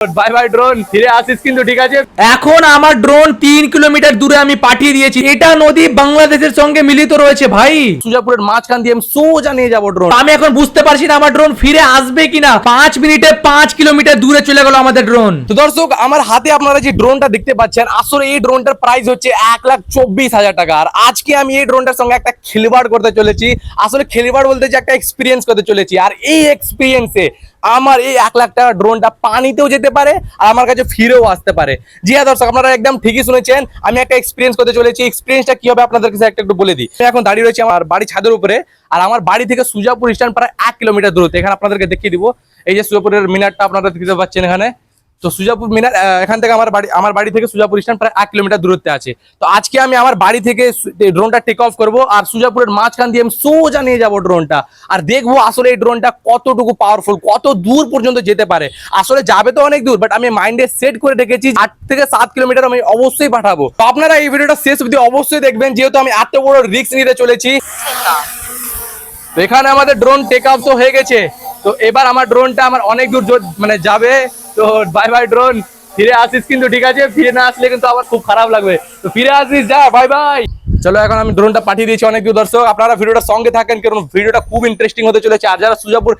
Bye bye drone ফিরে আসিস কিন্তু ঠিক আছে? এখন আমার ড্রোন তিন কিলোমিটার দূরে আমি পাঠিয়ে দিয়েছি। এটা নদী বাংলাদেশের সঙ্গে মিলিত রয়েছে ভাই। সুজাপুরের মাঝখান দিয়ে আমি সোজা নিয়ে যাব ড্রোন আমি এখন বুঝতে পারছি না আমার ড্রোন ফিরে আসবে কিনা। পাঁচ মিনিটে পাঁচ কিলোমিটার দূরে চলে গেল আমাদের ড্রোন তো দর্শক আমার হাতে আপনারা যে ড্রোনটা দেখতে পাচ্ছেন আসলে এই ড্রোনটার প্রাইস হচ্ছে এক লাখ চব্বিশ হাজার টাকা। আর আজকে আমি এই ড্রোনটার সঙ্গে একটা খেলবাড় করতে চলেছি। আসলে খেলবাড় বলতে যে একটা এক্সপিরিয়েন্স করতে চলেছি। আর এই এক্সপিরিয়েন্সে আমার এই এক লাখ টাকা ড্রোনটা পানিতেও যেতে পারে আর আমার কাছে ফিরেও আসতে পারে। জি হ্যাঁ দর্শক, আপনারা একদম ঠিকই শুনেছেন। আমি একটা এক্সপিরিয়েন্স করতে চলেছি। এক্সপিরিয়েন্সটা কি হবে আপনাদের কাছে একটা একটু বলে দিই। এখন দাঁড়িয়ে রয়েছে আমার বাড়ি ছাদের উপরে আর আমার বাড়ি থেকে সুজাপুর স্ট্যান্ড প্রায় এক কিলোমিটার দূরত্ব। এখানে আপনাদেরকে দেখিয়ে দিব। এই যে সুজাপুরের মিনারটা আপনারা দেখতে পাচ্ছেন এখানে। তো সুজাপুর মিনার এখান থেকে আমার বাড়ি আমার বাড়ি থেকে সুজাপুর স্ট্যান্ড প্রায় এক কিলোমিটার দূরত্বে আছে। তো আজকে আমি আমার বাড়ি থেকে ড্রোনটা টেক অফ করব আর সুজাপুরের মাঝখান দিয়ে আমি সোজা নিয়ে যাব ড্রোনটা আর দেখব আসলে এই ড্রোনটা কতটুকু পাওয়ারফুল কত দূর পর্যন্ত যেতে পারে। আসলে যাবে তো অনেক দূর বাট আমি মাইন্ডে সেট করে রেখেছি আট থেকে সাত কিলোমিটার আমি অবশ্যই পাঠাবো। তো আপনারা এই ভিডিওটা শেষ অবধি অবশ্যই দেখবেন, যেহেতু আমি এত বড় রিস্ক নিতে চলেছি। এখানে আমাদের ড্রোন টেক অফ তো হয়ে গেছে। তো এবার আমার ড্রোনটা আমার অনেক দূর মানে যাবে। তো বাই বাই ড্রোন ফিরে আসিস কিন্তু, ঠিক আছে? ফিরে না আসলে কিন্তু আমার খুব খারাপ লাগবে। তো ফিরে আসিস, যা বাই বাই চলো এখন আমি ড্রোনটা পাঠিয়ে দিয়েছি অনেক দূর দর্শক আপনারা ভিডিওটা সঙ্গে থাকেন, কারণ ভিডিওটা খুব ইন্টারেস্টিং হতে চলেছে। আর যারা সুজাপুর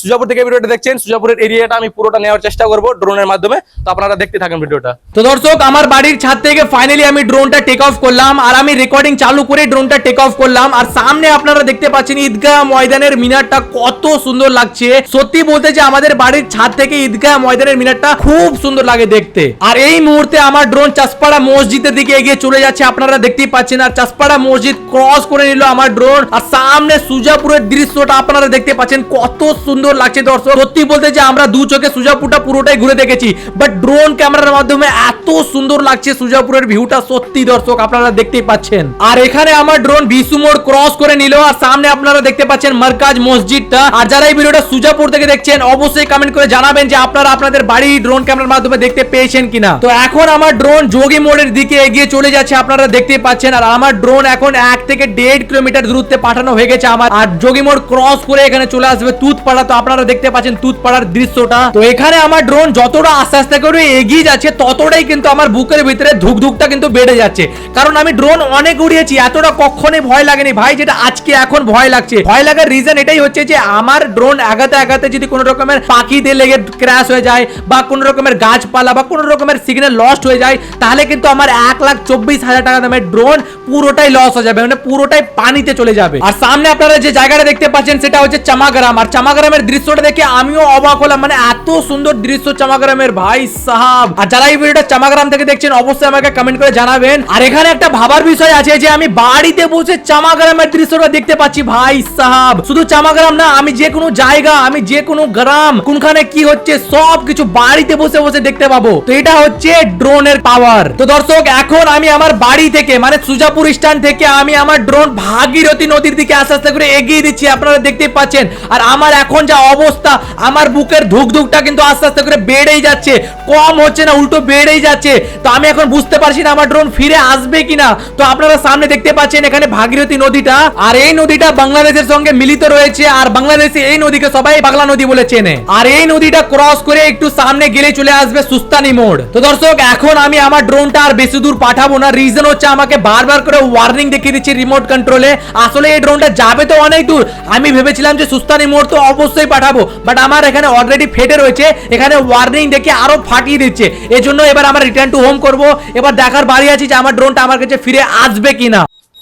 সুজাপুর থেকে ভিডিওটা দেখছেন, সুজাপুরের এরিয়াটা আমি পুরোটা নেওয়ার চেষ্টা করব ড্রোনের মাধ্যমে। তো আপনারা দেখতে থাকেন ভিডিওটা। তো দর্শক, আমার বাড়ির ছাদ থেকে ফাইনালি আমি ড্রোনটা টেক অফ করলাম, আর আমি রেকর্ডিং চালু করে ড্রোনটা টেক অফ করলাম। আর সামনে আপনারা দেখতে পাচ্ছেন ঈদগাহ ময়দানের মিনারটা কত সুন্দর লাগছে। সত্যি বলতে যে আমাদের বাড়ির ছাদ থেকে ঈদগাহ ময়দানের মিনারটা খুব সুন্দর লাগে দেখতে। আর এই মুহূর্তে আমার ড্রোন চাষপাড়া মসজিদের দিকে এগিয়ে চলে যাচ্ছে, আপনারা দেখতেই পাচ্ছেন। আর চাষপাড়া মসজিদ ক্রস করে নিল আমার ড্রোন আর সামনে সুজাপুরের দৃশ্যটা আপনারা দেখতে পাচ্ছেন, কত সুন্দর লাগছে দর্শক। সত্যি বলতে যে আমরা দু চোখে সুজাপুরটা পুরোটাই ঘুরে দেখেছি বাট ড্রোন ক্যামেরার মাধ্যমে এত সুন্দর লাগছে সুজাপুরের ভিউটা সত্যি দর্শক, আপনারা দেখতেই পাচ্ছেন। আর এখানে আমার ড্রোন বিশু মোড় ক্রস করে নিল, আর সামনে আপনারা দেখতে পাচ্ছেন মার্কাজ মসজিদটা। আর যারা এই ভিডিওটা সুজাপুর থেকে দেখছেন, অবশ্যই কমেন্ট করে জানাবেন যে আপনারা আপনাদের বাড়ি ড্রোন ক্যামেরার মাধ্যমে দেখতে পেয়েছেন কিনা। তো এখন আমার ড্রোন যোগী মোড়ের দিকে এগিয়ে চলে যাচ্ছে, আপনারা দেখতে পাচ্ছেন। আর আমার ড্রোন এখন এক থেকে দেড় কিলোমিটার দূরত্বে পাঠানো হয়ে গেছে আমার। আর যোগী মোড় ক্রস করে এখানে চলে আসবে তুতপাড়া তো আপনারা দেখতে পাচ্ছেন তুতপাড়ার দৃশ্যটা। তো এখানে আমার ড্রোন যতটা আস্তে আস্তে করে এগিয়ে যাচ্ছে, ততটাই কিন্তু আমার বুকের ভিতরে ধুকধুকটা কিন্তু বেড়ে যাচ্ছে। কারণ আমি ড্রোন অনেক উড়িয়েছি, এতটা কখনোই ভয় লাগেনি। ভাই, যেটা আজকে এখন ভয় লাগছে। ভয় লাগার রিজন এটাই হচ্ছে যে, আমার ড্রোন আগাতে আগাতে যদি কোনো রকমের পাখিদের লেগে ক্র্যাশ হয়ে যায়, বা কোনো রকমের গাছপালা, বা কোনো রকমের সিগন্যাল লস্ট হয়ে যায়, তাহলে কিন্তু আমার এক লাখ চব্বিশ হাজার টাকা দামের ড্রোন পুরোটাই লস হয়ে যাবে মানে পুরোটাই পানিতে চলে যাবে। আর সামনে আপনারা যে জায়গাটা দেখতে পাচ্ছেন, সেটা হচ্ছে চামাগ্রাম। আর চামাগ্রামের দৃশ্যটা দেখে আমিও অবাক হলাম মানে এত সুন্দর দৃশ্য চামাগ্রামের, ভাই সাহাব। আর যারা এই ভিডিওটা চামাগ্রাম থেকে দেখছেন, অবশ্যই আমাকে কমেন্ট করে জানাবেন। আর এখানে একটা ভাবার বিষয় আছে যে, আমি বাড়িতে বসে চামাগ্রামের দৃশ্যটা দেখতে পাচ্ছি, ভাই সাহাব। শুধু চামাগ্রাম না, আমি যে কোনো জায়গা, আমি যে কোনো গ্রাম, কোনখানে কি হচ্ছে সব কিছু বাড়িতে বসে বসে দেখতে পাবো। তো এটা হচ্ছে ড্রোনের পাওয়ার তো দর্শক, এখন আমি আমার বাড়ি থেকে মানে সুজাপুর স্ট্যান্ড থেকে আমি আমার ড্রোন ভাগীরথী নদীর দিকে আস্তে আস্তে করে এগিয়ে দিচ্ছি, আপনারা দেখতে পাচ্ছেন। আর আমার এখন যা অবস্থা, আমার বুকের ধুকধুকটা কিন্তু আস্তে আস্তে করে বেড়েই যাচ্ছে, কম হচ্ছে না, উল্টো বেড়েই যাচ্ছে। তো আমি এখন বুঝতে পারছি না আমার ড্রোন ফিরে আসবে কিনা। তো আপনারা সামনে দেখতে পাচ্ছেন এখানে ভাগীরথী নদীটা, আর এই নদীটা বাংলাদেশের সঙ্গে মিলিত রয়েছে, আর বাংলাদেশে এই নদীকে সবাই বাংলা নদী বলে চেনে। আর এই নদীটা ক্রস করে একটু সামনে গেলে চলে আসবে সুস্তানি মোড়। তো দর্শক, এখন আমি আমার ড্রোনটা আর বেশি দূর পাঠাবো না রিজন হচ্ছে আমাকে বারবার করে ওয়ার্নিং দেখিয়ে দিচ্ছে রিমোট কন্ট্রোলে আসলে এই ড্রোনটা যাবে তো অনেক দূর। আমি ভেবেছিলাম যে সুস্তানি মোড় তো অবশ্যই পাঠাবো। বাট আমার এখানে অলরেডি ফেটে রয়েছে। এখানে ওয়ার্নিং দেখে আরও ফাটিয়ে দিচ্ছে। এজন্য এবার আমরা রিটার্ন টু হোম করব। এবার দেখার বাড়ি আছি যে আমার ড্রোনটা আমার কাছে ফিরে আসবে কিনা।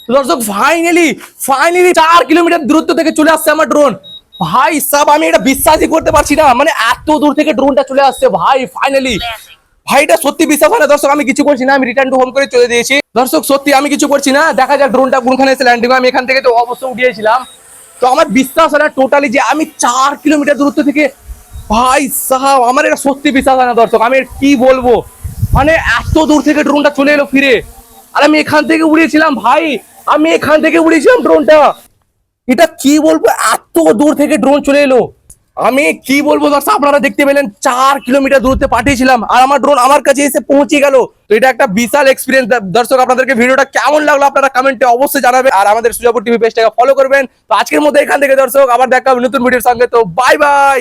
দর্শক ফাইনালি ফাইনালি চার কিলোমিটার দূরত্ব থেকে চলে আসছে আমার ড্রোন ভাই সব, আমি এটা বিশ্বাসই করতে পারছি না। মানে এত দূর থেকে ড্রোনটা চলে আসছে। ভাই ফাইনালি ভাই এটা সত্যি বিশ্বাস হয় না, দর্শক, আমি কিছু করছি না, আমি রিটার্ন টু হোম করে চলে দিয়েছি। দর্শক, সত্যি আমি কিছু করছি না, দেখা যাক ড্রোনটা কোনখানে এসে ল্যান্ডিং আমি এখান থেকে তো অবশ্যই উঠিয়েছিলাম। তো আমার বিশ্বাস হয় না টোটালি যে আমি চার কিলোমিটার দূরত্ব থেকে ভাই সাহাব, আমার এটা সত্যি বিশ্বাস হয় না, দর্শক, আমি কি বলব? মানে এত দূর থেকে ড্রোনটা চলে এলো ফিরে। আর আমি এখান থেকে উড়িয়েছিলাম, ভাই, আমি এখান থেকে উড়িয়েছিলাম ড্রোনটা এটা কি বলব? এত দূর থেকে ড্রোন চলে এলো। আমি কি বলব দর্শক, আপনারা দেখতে পেলেন, চার কিলোমিটার দূরত্বে পাঠিয়েছিলাম, আর আমার ড্রোন আমার কাছে এসে পৌঁছে গেল। তো এটা একটা বিশাল এক্সপিরিয়েন্স দর্শক, আপনাদেরকে ভিডিওটা কেমন লাগল আপনারা কমেন্টে অবশ্যই জানাবে আর আমাদের সুজাপুর টিভি পেজটাকে ফলো করবেন। তো আজকের মধ্যে এখান থেকে দর্শক, আবার দেখা নতুন ভিডিওর সঙ্গে। তো বাই বাই